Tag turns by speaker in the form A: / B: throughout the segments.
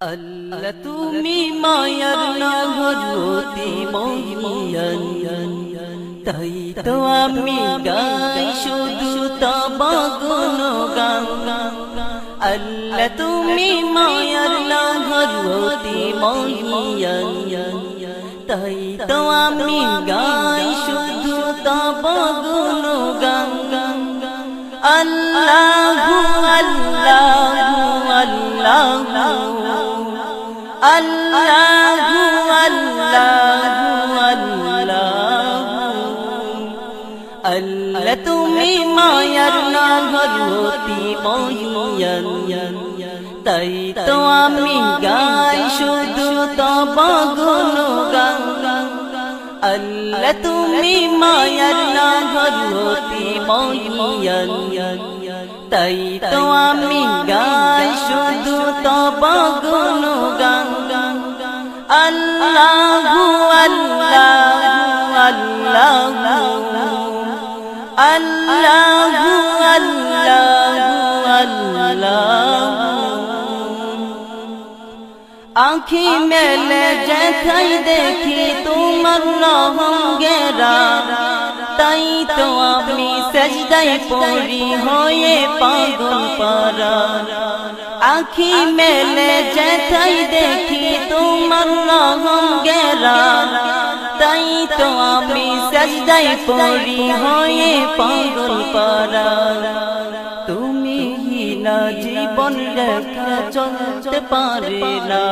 A: আল্লাহ তুমি মায়ার নহরতি মহিয়ান। তাই তো আমি গাই শুধু তবা গুণগান আল্লাহ তুমি মায়ার নহরতি মহিয়ান। তাই তো আমি গাই শুধু তবা গুণগান আল্লাহু আল্লাহু আল্লাহু আল্লাহু আল্লাহু আল্লাহু আল্লাহ তুমি মায়ার নাগরতি মহিয়ান তাই তো আমি গাই শুধু তবা গুণগান। আল্লাহ তুমি মায়ার নাগরতি মহিয়ান তাই তো আমি গাই শুধু তবা গুণগান আল্লাহু আল্লাহু আল্লাহু আল্লাহু আল্লাহু আল্লাহু আখি মেলে যেথাই দেখি তোমার রহম সজদাই পড়ি হয়ে পাগল পারা। আখি মেলে যেথাই দেখি তোমার গেরা। তাই তো আমি সজদাই পড়ি হয়ে পাগল পারা। তুমি না জীবন রেখা চলতে পারে না।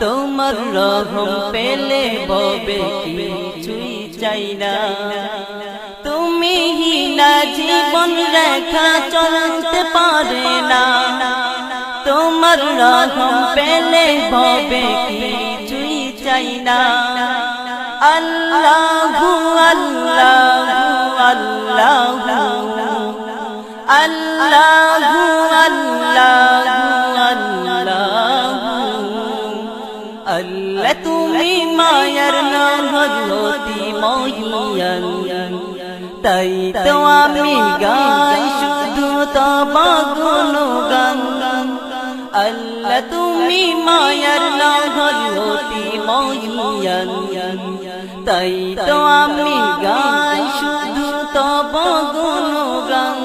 A: তোমার রহম পেলে ববে কিছুই চাই না। তুমি না জীবন রেখা চলতে পারে না। তোমার রহম পেলে ববে কিছুই চাই না। আল্লাহু আল্লাহু আল্লাহু আল্লাহু আল্লাহু। আল্লাহু আল্লাহ তুমি মায়ার নহরতি মহিয়ান। তাই তো আমি গাই শুধু তবা গুণগান আল্লাহ তুমি মায়ার নহরতি মহিয়ান। তাই তো আমি গাই শুধু তবা গুণগান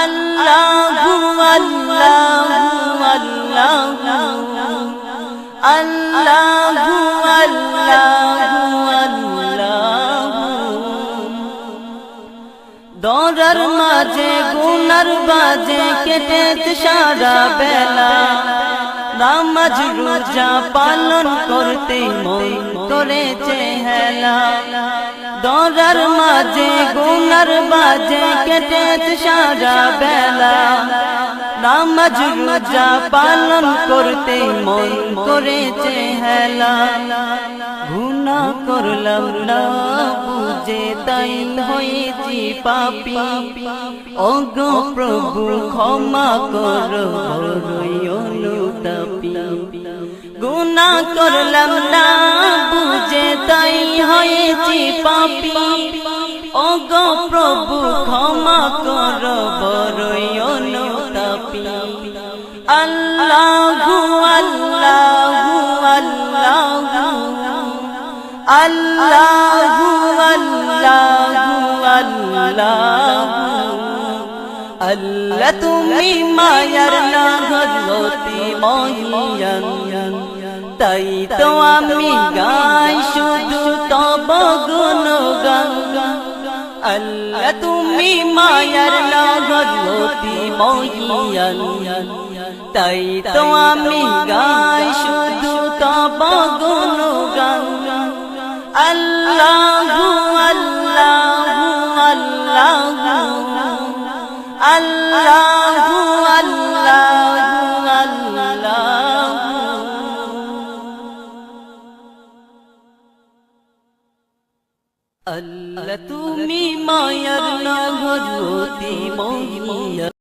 A: আল্লাহু আল্লাহু আল্লাহু। আল্লাহু আল্লাহু। মাঝে গুনার বাজে কেটে সারা বেলা। নামাজ রোজা পালন করতে মন করেছে হেলা। দরার মাঝে গুনার বাজে কেটে সারা বেলা। নামাজ রোজা পালন করতে মন করেছে হেলা। গুনা করলাম না, বুঝে তাই হয়েছি পাপি। ও গো প্রভু, ক্ষমা করো অনুতাপি। গুনা করলাম না, বুঝে তাই হয়েছি পাপি। ও গো প্রভু, ক্ষমা করো, বড়ই আল্লাহু আল্লাহু আল্লাহু আল্লাহ তুমি মায়ার নাগরতি মহিয়ান। তাই তো আমি গাই শুধু তব গুণগান। আল্লাহ তুমি মায়ার নাগরতি মহিয়ান। তাই তো আমি গাই আল্লাহু তুমি মায়ার নাগরতি মহিয়া।